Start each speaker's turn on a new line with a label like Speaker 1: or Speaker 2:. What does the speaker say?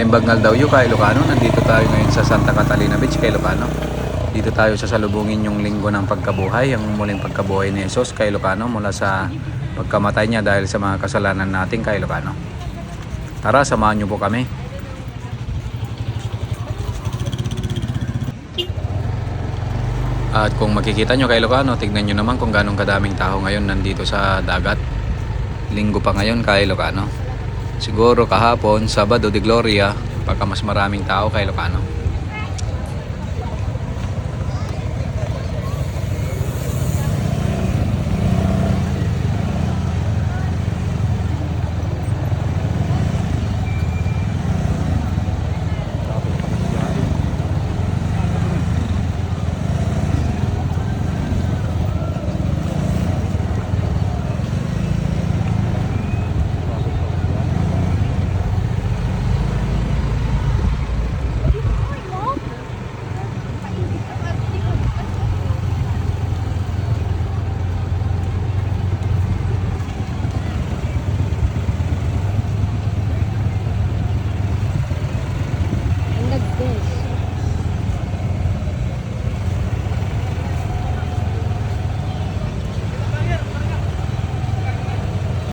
Speaker 1: Lembagnal daw yun kay Ilocano. Nandito tayo ngayon sa Santa Catalina Beach kay Ilocano. Dito tayo sasalubungin yung linggo ng pagkabuhay, ang muling pagkabuhay ni Jesus kay Ilocano mula sa pagkamatay niya dahil sa mga kasalanan natin kay Ilocano. Tara, samahan niyo po kami. At kung makikita nyo kay Ilocano, tignan nyo naman kung ganong kadaming tao ngayon nandito sa dagat. Linggo pa ngayon kay Ilocano. Siguro kahapon, Sabado de Gloria, pagka mas maraming tao kay Ilocano.